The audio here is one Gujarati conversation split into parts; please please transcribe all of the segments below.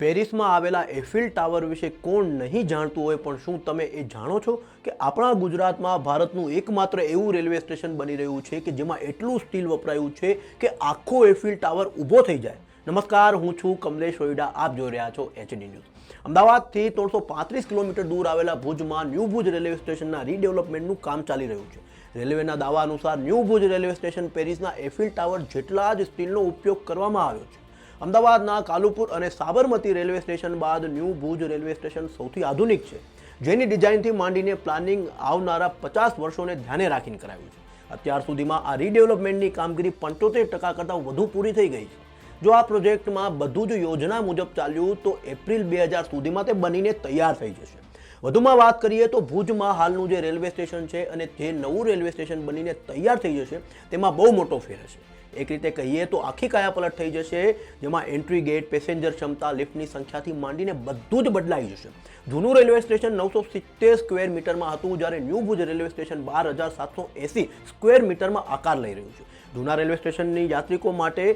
પેરિસમાં આવેલા એફિલ ટાવર વિશે કોણ નહીં જાણતું હોય પણ શું તમે એ જાણો છો કે આપણા ગુજરાતમાં ભારતનું એકમાત્ર એવું રેલવે સ્ટેશન બની રહ્યું છે કે જેમાં એટલું સ્ટીલ વપરાયું છે કે આખો એફિલ ટાવર ઊભો થઈ જાય? નમસ્કાર, હું છું કમલેશ ઓઈડા આપ જોઈ રહ્યા છો એચડી ન્યૂઝ અમદાવાદથી ત્રણસો પાંત્રીસ કિલોમીટર દૂર આવેલા ભુજમાં ન્યૂ ભુજ રેલવે સ્ટેશનના રીડેવલપમેન્ટનું કામ ચાલી રહ્યું છે. રેલવેના દાવા અનુસાર ન્યૂ ભુજ રેલવે સ્ટેશન પેરિસના એફિલ ટાવર જેટલા જ સ્ટીલનો ઉપયોગ કરવામાં આવ્યો છે અમદાવાદના કાલુપુર અને સાબરમતી રેલવે સ્ટેશન બાદ ન્યૂ ભુજ રેલવે સ્ટેશન સૌથી આધુનિક છે, જેની ડિઝાઇનથી માંડીને પ્લાનિંગ આવનારા પચાસ વર્ષોને ધ્યાને રાખીને કરાવ્યું છે. અત્યાર સુધીમાં આ રીડેવલપમેન્ટની કામગીરી પંચોતેર ટકા કરતાં વધુ પૂરી થઈ ગઈ છે. જો આ પ્રોજેક્ટમાં બધું જ યોજના મુજબ ચાલ્યું, તો એપ્રિલ બે હજાર સુધીમાં તે બનીને તૈયાર થઈ જશે. વધુમાં વાત કરીએ તો ભુજમાં હાલનું જે રેલવે સ્ટેશન છે અને જે નવું રેલવે સ્ટેશન બનીને તૈયાર થઈ જશે, તેમાં બહુ મોટો ફેર હશે. એક રીતે કહીએ તો આખી કાયાપલટ થઈ જશે, જેમાં એન્ટ્રી ગેટ પેસેન્જર ક્ષમતા લિફ્ટની સંખ્યાથી માંડીને બધું જ બદલાઈ જશે. જૂનું રેલવે સ્ટેશન નવસો સિત્તેર સ્ક્વેર મીટરમાં હતું, જ્યારે ન્યૂ ભુજ રેલવે સ્ટેશન બાર હજાર સાતસો એંસી સ્ક્વેર મીટરમાં આકાર લઈ રહ્યું છે. જૂના રેલવે સ્ટેશનની યાત્રિકો માટે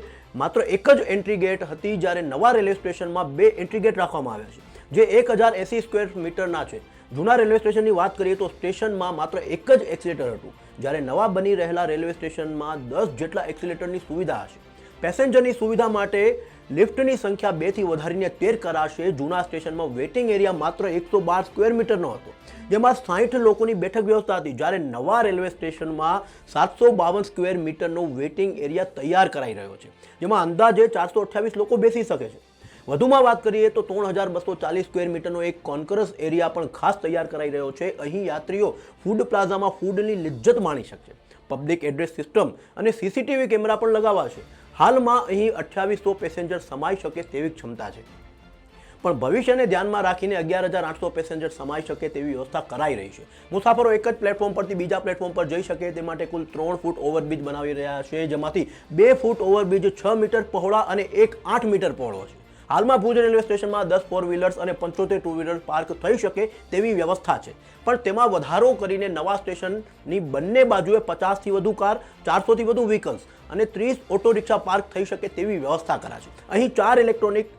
માત્ર એક જ એન્ટ્રી ગેટ હતી, જ્યારે નવા રેલવે સ્ટેશનમાં બે એન્ટ્રી ગેટ રાખવામાં આવ્યા છે. જે એક હજાર એસી સ્ક્વેર મીટરના છે. જૂના રેલવે સ્ટેશનની વાત કરીએ તો સ્ટેશનમાં માત્ર એક જ એક્સિલેટર હતું. જ્યારે નવા બની રહેલા રેલવે સ્ટેશનમાં દસ જેટલા એક્સિલેટરની સુવિધા હશે. પેસેન્જરની સુવિધા માટે લિફ્ટની સંખ્યા બેથી વધારીને તેર કરાશે. જૂના સ્ટેશનમાં વેઇટિંગ એરિયા માત્ર એકસો બાર સ્ક્વેર મીટરનો હતો. જેમાં સાઠ લોકોની બેઠક વ્યવસ્થા હતી. જ્યારે નવા રેલવે સ્ટેશનમાં સાતસો બાવન સ્ક્વેર મીટરનો વેઇટિંગ એરિયા તૈયાર કરાઈ રહ્યો છે. જેમાં અંદાજે ચારસો અઠ્યાવીસ લોકો બેસી શકે છે. વધુમાં વાત કરીએ તો ત્રણ હજાર બસો ચાલીસ સ્ક્વેર મીટરનો એક કોન્કરસ એરિયા પણ ખાસ તૈયાર કરાઈ રહ્યો છે. અહીં યાત્રીઓ ફૂડ પ્લાઝામાં ફૂડની લિજ્જત માણી શકશે. પબ્લિક એડ્રેસ સિસ્ટમ અને સીસીટીવી કેમેરા પણ લગાવાશે. હાલમાં અહીં અઠ્યાવીસો પેસેન્જર સમાઈ શકે તેવી ક્ષમતા છે. પણ ભવિષ્યને ધ્યાનમાં રાખીને અગિયાર હજાર આઠસો પેસેન્જર સમાઈ શકે તેવી વ્યવસ્થા કરાઈ રહી છે. મુસાફરો એક જ પ્લેટફોર્મ પરથી બીજા પ્લેટફોર્મ પર જઈ શકે તે માટે કુલ ત્રણ ફૂટ ઓવરબ્રિજ બનાવી રહ્યા છે, જેમાંથી બે ફૂટ ઓવરબ્રિજ છ મીટર પહોળા અને એક આઠ મીટર પહોળો છે. હાલમાં ભુજ રેલવે સ્ટેશનમાં દસ ફોર વ્હીલર્સ અને પંચોતેર ટુ વ્હીલર પાર્ક થઈ શકે તેવી વ્યવસ્થા છે. પણ તેમાં વધારો કરીને નવા સ્ટેશનની બંને બાજુએ પચાસથી વધુ કાર, ચારસોથી વધુ વ્હીકલ્સ અને ત્રીસ ઓટો રિક્ષા પાર્ક થઈ શકે તેવી વ્યવસ્થા કરાશે. અહીં ચાર ઇલેક્ટ્રોનિક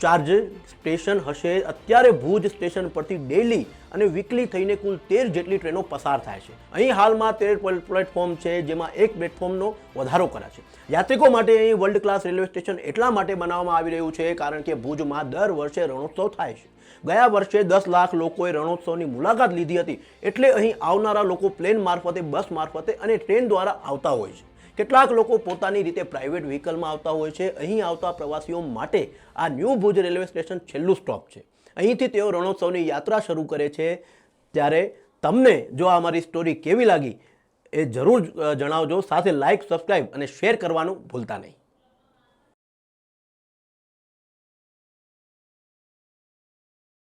ચાર્જ સ્ટેશન હશે. અત્યારે ભુજ સ્ટેશન પરથી ડેલી અને વીકલી થઈને કુલ તેર જેટલી ટ્રેનો પસાર થાય છે. અહીં હાલમાં તેર પ્લેટફોર્મ છે જેમાં એક પ્લેટફોર્મનો વધારો કરાશે યાત્રિકો માટે અહીં વર્લ્ડ ક્લાસ રેલવે સ્ટેશન એટલા માટે બનાવવામાં આવી રહ્યું છે કારણ કે ભુજમાં દર વર્ષે રણોત્સવ થાય છે. ગયા વર્ષે દસ લાખ લોકોએ રણોત્સવની મુલાકાત લીધી હતી. એટલે અહીં આવનારા લોકો પ્લેન મારફતે બસ મારફતે અને ટ્રેન દ્વારા આવતા હોય છે. કેટલાક લોકો પોતાની રીતે પ્રાઇવેટ વ્હીકલમાં આવતા હોય છે. અહીં આવતા પ્રવાસીઓ માટે આ ન્યૂ ભુજ રેલવે સ્ટેશન છેલ્લું સ્ટોપ છે. અહીંથી તેઓ રણોત્સવની યાત્રા શરૂ કરે છે. ત્યારે તમને જો આ મારી સ્ટોરી કેવી લાગી એ જરૂર જણાવજો. સાથે લાઇક સબસ્ક્રાઇબ અને શેર કરવાનું ભૂલતા નહીં.